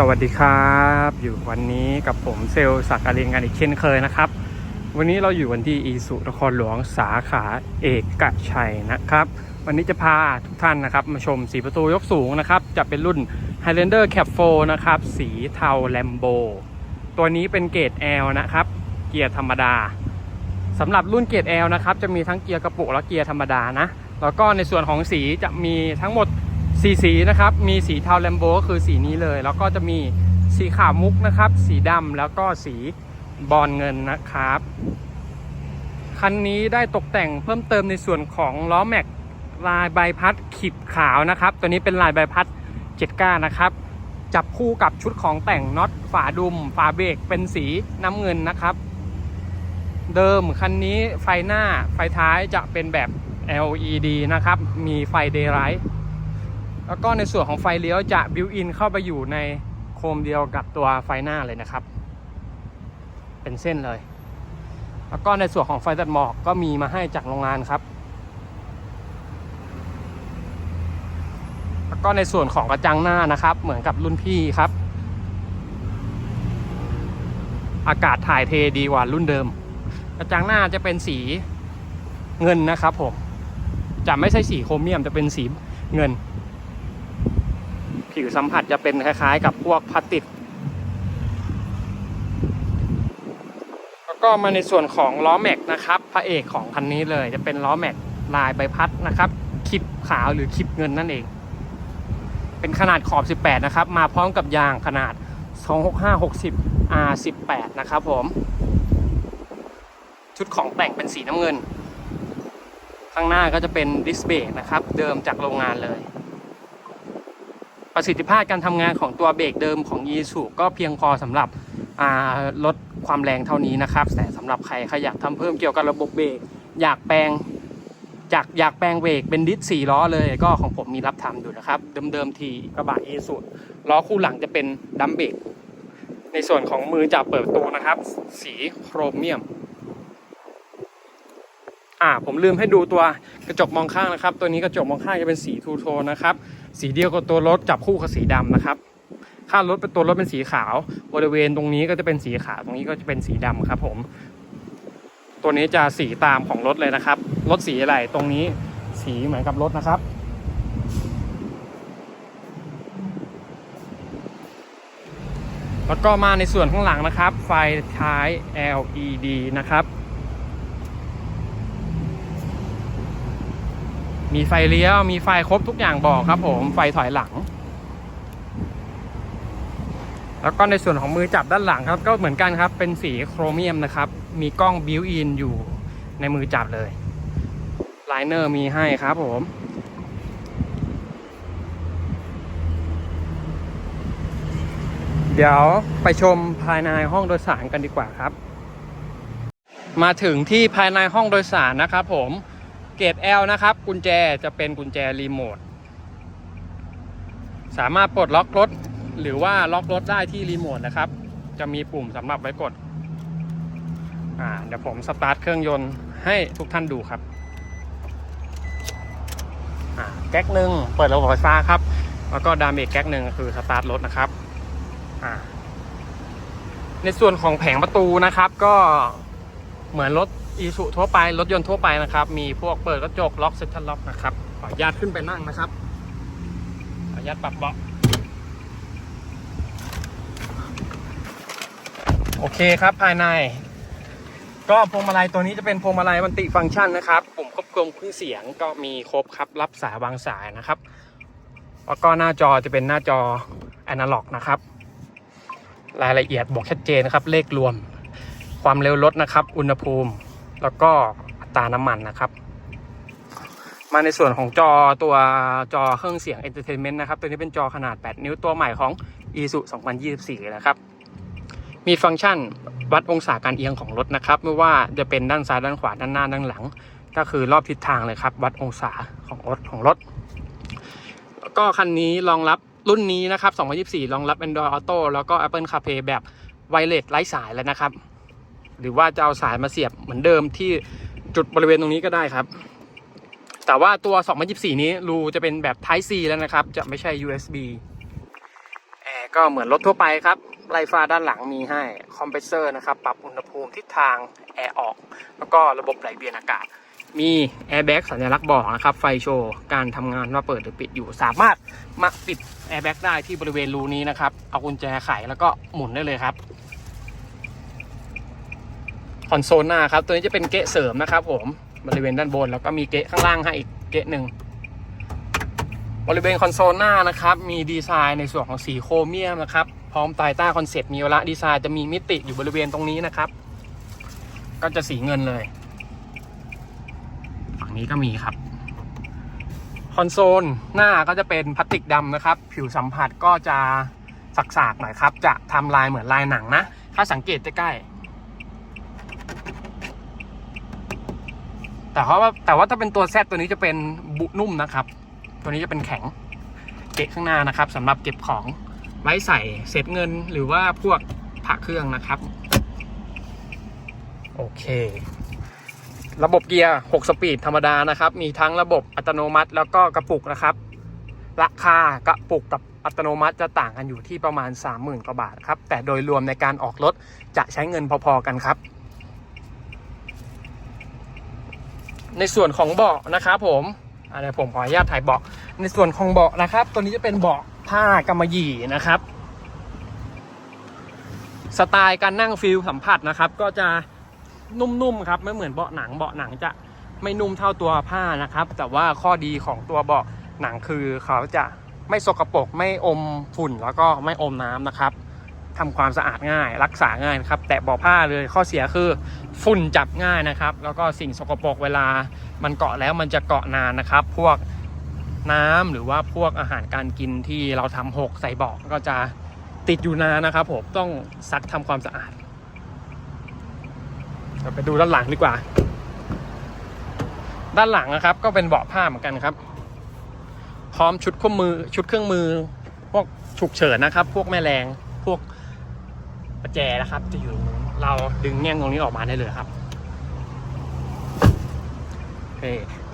สวัสดีครับ อยู่วันนี้กับผมเซลลสักการินกันอีกเช่นเคยนะครับ วันนี้เราอยู่วันที่อีสุนครหลวงสาขาเอกชัยนะครับ วันนี้จะพาทุกท่านนะครับ มาชมสีประตูยกสูงนะครับ จะเป็นรุ่น Highlander Cap 4นะครับ สีเทาแลมโบตัวนี้เป็นเกรด L นะครับ เกียร์ธรรมดาสำหรับรุ่นเกรด L นะครับ จะมีทั้งเกียร์กระปุกและเกียร์ธรรมดานะแล้วก็ในส่วนของสีจะมีทั้งหมด สีสีนะครับ มีสีเทาแลมโบก็คือสีนี้เลย แล้วก็จะมีสีขาวมุกนะครับ สีดำแล้วก็สีบอลเงินนะครับ คันนี้ได้ตกแต่งเพิ่มเติมในส่วนของล้อแม็กลายใบพัดขีดขาวนะครับ ตัวนี้เป็นลายใบพัดเจ็ดก้านะครับ จับคู่กับชุดของแต่งน็อตฝาดุม ฝาเบรกเป็นสีน้ำเงินนะครับ เดิมคันนี้ไฟหน้าไฟท้ายจะเป็นแบบ LED นะครับ มีไฟ daylight แล้วก็ในส่วนของไฟเลี้ยวจะบิวอินเข้าไปอยู่ในโคมเดียวกับตัวไฟหน้าเลยนะครับ เป็นเส้นเลย แล้วก็ในส่วนของไฟตัดหมอกก็มีมาให้จากโรงงานครับ แล้วก็ในส่วนของกระจังหน้านะครับ เหมือนกับรุ่นพี่ครับ อากาศถ่ายเทดีกว่ารุ่นเดิม กระจังหน้าจะเป็นสีเงินนะครับผมจะไม่ใช่สีโครเมียมจะเป็นสีเงิน ผิวสัมผัสจะเป็นคล้ายๆ กับพวกพลาสติกแล้วก็มาในส่วนของล้อแม็กนะครับพระเอกของคันนี้เลยจะเป็นล้อแม็กลายใบพัดนะครับคลิปขาวหรือคลิปเงินนั่นเอง เป็นขนาดขอบ 18 นะครับ มาพร้อมกับยางขนาด 265 60 R18 นะครับผม ชุดของแต่งเป็นสีน้ำเงิน ข้างหน้าก็จะเป็นดิสเบรกนะครับ เดิมจากโรงงานเลย ประสิทธิภาพการทำงานของตัวเบรกเดิมของ y ีสุก็เพียงพอสำหรับลดความแรงเท่านี้นะครับ แต่สำหรับใครใครอยากทำเพิ่มเกี่ยวกับระบบเบรกอยากแปลงจากอยากแปลงเบรกเป็นดิสสี่ล้อเลยก็ของผมมีรับทำอยู่นะครับ เดิมๆทีกระบะ y ีสุล้อคู่หลังจะเป็นดัมเบรกในส่วนของมือจับเปิดประตูนะครับ สีโครเมียม อ่าผมลืมให้ดูตัวกระจกมองข้างนะครับ ตัวนี้กระจกมองข้างจะเป็นสีทูโทนนะครับ สีเดียวกับตัวรถจับคู่กับสีดำนะครับข้างรถเป็นตัวรถเป็นสีขาว บริเวณตรงนี้ก็จะเป็นสีขาวตรงนี้ก็จะเป็นสีดำครับผม ตัวนี้จะสีตามของรถเลยนะครับ รถสีอะไรตรงนี้สีเหมือนกับรถนะครับแล้วก็มาในส่วนข้างหลังนะครับ ไฟท้าย LED นะครับ มีไฟเลี้ยว มีไฟครบทุกอย่างบอกครับผม ไฟถอยหลัง แล้วก็ในส่วนของมือจับด้านหลังครับ ก็เหมือนกันครับ เป็นสีโครเมียมนะครับ มีกล้องบิวอินอยู่ในมือจับเลย ไลเนอร์มีให้ครับผมเดี๋ยวไปชมภายในห้องโดยสารกันดีกว่าครับ มาถึงที่ภายในห้องโดยสารนะครับผม เกรด L นะครับ กุญแจจะเป็นกุญแจรีโมท สามารถปลดล็อกรถ หรือว่าล็อกรถได้ที่รีโมทนะครับ จะมีปุ่มสำหรับไว้กด อ่า เดี๋ยวผมสตาร์ทเครื่องยนต์ให้ทุกท่านดูครับ อ่า แก๊กหนึ่งเปิดระบบไฟฟ้าครับ แล้วก็ดามเมจแก๊กหนึ่งคือสตาร์ทรถนะครับ อ่า ในส่วนของแผงประตูนะครับ ก็เหมือนรถ อีสุทั่วไปรถยนต์ทั่วไปนะครับ มีพวกเปิดกระจกล็อกเซ็นทรัลล็อกนะครับขออนุญาตขึ้นไปนั่งนะครับขออนุญาตปรับเบาะโอเคครับภายใน ก็พวงมาลัยตัวนี้จะเป็นพวงมาลัยมันติฟังก์ชันนะครับปุ่มควบคุมเครื่องเสียงก็มีครบครับรับสายวางสายนะครับแล้วก็หน้าจอจะเป็นหน้าจอแอนะล็อกนะครับ รายละเอียดบอกชัดเจนนะครับ เลขรวม ความเร็วรถนะครับ อุณหภูมิ แล้วก็อัตราน้ำมันนะครับ มาในส่วนของจอตัวจอเครื่องเสียง Entertainment นะครับ ตัวนี้เป็นจอขนาด 8 นิ้วตัวใหม่ของ ISU 2024 นะครับ มีฟังก์ชันวัดองศาการเอียงของรถนะครับ ไม่ว่าจะเป็นด้านซ้ายด้านขวาด้านหน้าด้านหลัง ก็คือรอบทิศทางเลยครับ วัดองศาของรถของรถ แล้วก็คันนี้รองรับรุ่นนี้นะครับ 2024 รองรับ Android Auto แล้วก็ Apple CarPlay แบบไวเลสไร้สายแล้วนะครับ หรือว่าจะเอาสายมาเสียบเหมือนเดิมที่จุดบริเวณตรงนี้ก็ได้ครับ แต่ว่าตัว 2024 นี้รูจะเป็นแบบ Type C แล้วนะครับ จะไม่ใช่ USB แอร์ก็เหมือนรถทั่วไปครับไล่ฟ้าด้านหลังมีให้คอมเพรสเซอร์นะครับ ปรับอุณหภูมิทิศทางแอร์ออก แล้วก็ระบบไหลเวียนอากาศ มีแอร์แบ็กสัญลักษณ์บอกนะครับ ไฟโชว์ การทำงานว่าเปิดหรือปิดอยู่ สามารถมาปิดแอร์แบ็กได้ที่บริเวณรูนี้นะครับ เอากุญแจไขแล้วก็หมุนได้เลยครับ คอนโซลหน้าครับ ตัวนี้จะเป็นเกะเสริมนะครับผมบริเวณด้านบนแล้วก็มีเกะข้างล่างให้อีกเกะหนึ่งบริเวณคอนโซลหน้านะครับ มีดีไซน์ในส่วนของสีโครเมียมนะครับ พร้อมไตต้คอนเซ็ปต์มีเวลาดีไซน์จะมีมิติอยู่บริเวณตรงนี้นะครับ ก็จะสีเงินเลย ฝั่งนี้ก็มีครับ คอนโซลหน้าก็จะเป็นพลาสติกดำนะครับ ผิวสัมผัสก็จะสักๆหน่อยครับ จะทำลายเหมือนลายหนังนะ ถ้าสังเกตใกล้ๆ แต่ว่าแต่ว่าถ้าเป็นตัวแซตัวนี้จะเป็นบุนุ่มนะครับ ตัวนี้จะเป็นแข็งเกะข้างหน้านะครับสำหรับเก็บของไว้ใส่เศษเงินหรือว่าพวกผักเครื่องนะครับ โอเค ระบบเกียร์ 6 สปีดธรรมดานะครับ มีทั้งระบบอัตโนมัติ แล้วก็กระปุกนะครับ ราคากระปุกกับอัตโนมัติจะต่างกันอยู่ที่ประมาณ 30,000กว่าบาทครับ แต่โดยรวมในการออกรถจะใช้เงินพอๆกันครับ ในส่วนของเบาะนะครับผมอะไรผมขออนุญาตถ่ายเบาะในส่วนของเบาะนะครับ ตัวนี้จะเป็นเบาะผ้ากำมะหยี่นะครับ สไตล์การนั่งฟิลสัมผัสนะครับ ก็จะนุ่มๆครับไม่เหมือนเบาะหนังเบาะหนังจะไม่นุ่มเท่าตัวผ้านะครับ แต่ว่าข้อดีของตัวเบาะหนังคือเขาจะไม่สกปรกไม่อมฝุ่นแล้วก็ไม่อมน้ำนะครับ ทำความสะอาดง่าย รักษาง่ายครับ แต่เบาะผ้าเลยข้อเสียคือฝุ่นจับง่ายนะครับ แล้วก็สิ่งสกปรกเวลา มันเกาะแล้วมันจะเกาะนานนะครับ พวกน้ำหรือว่าพวกอาหารการกินที่เราทำหกใส่เบาะก็จะติดอยู่นานนะครับ ผมต้องซักทำความสะอาดเราไปดูด้านหลังดีกว่า ด้านหลังนะครับ ก็เป็นเบาะผ้าเหมือนกันครับ พร้อมชุดเครื่องมือชุดเครื่องมือ พวกฉุกเฉินนะครับ พวกแม่แรงพวก ประแจนะครับ จะอยู่ตรงนู้นเราดึงแง่งตรงนี้ออกมาได้เลยครับโอเค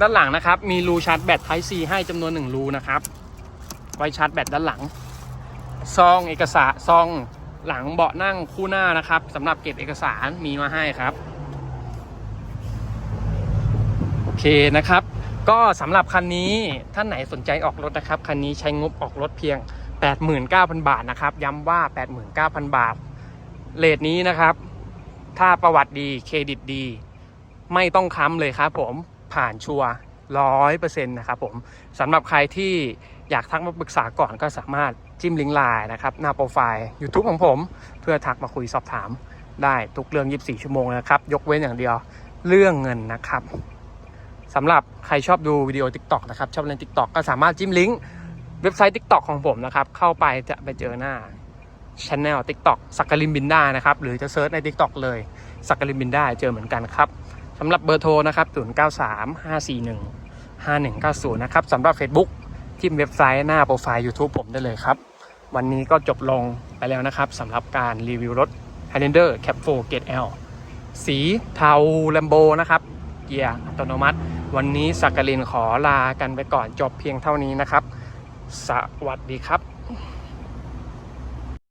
ด้านหลังนะครับ มีรูชาร์จแบต Type C ให้จำนวนหนึ่งรูนะครับ ไว้ชาร์จแบตด้านหลัง ซองเอกสารซองหลังเบาะนั่งคู่หน้านะครับสำหรับเก็บเอกสารมีมาให้ครับ โอเคนะครับ ก็สำหรับคันนี้ท่านไหนสนใจออกรถนะครับ คันนี้ใช้งบออกรถเพียง 89,000 บาทนะครับ ย้ำว่า 89,000 บาท เลทนี้นะครับ ถ้าประวัติดีเครดิตดี ไม่ต้องค้ำเลยครับผมผ่านชัวร้อยเปอร์เซ็นต์นะครับผมสำหรับใครที่อยากทักมาปรึกษาก่อนก็สามารถจิ้มลิงก์ไลน์นะครับ หน้าโปรไฟล์ YouTube ของผม เพื่อทักมาคุยสอบถามได้ทุกเรื่อง 24 ชั่วโมงนะครับ ยกเว้นอย่างเดียวเรื่องเงินนะครับสำหรับใครชอบดูวิดีโอ TikTok นะครับ ชอบเล่น TikTok ก็สามารถจิ้มลิงก์เว็บไซต์ TikTok ของผมนะครับ เข้าไปจะไปเจอหน้า ช anel TikTok สักกลินบินด้านะครับหรือจะเซิร์ชใน TikTok เลยสักกลินบินได้เจอเหมือนกันครับสำหรับเบอร์โทรนะครับ093 541 5190 นะครับสำหรับ Facebook จิ้มเว็บไซต์หน้าโปรไฟล์ YouTube ผมได้เลยครับ วันนี้ก็จบลงไปแล้วนะครับสำหรับการรีวิวรถ Highlander Cap 4 Gate L สีเทาแลมโบนะครับ เกียร์อัตโนมัติ วันนี้สักกลินขอลากันไปก่อนจบเพียงเท่านี้นะครับ สวัสดีครับ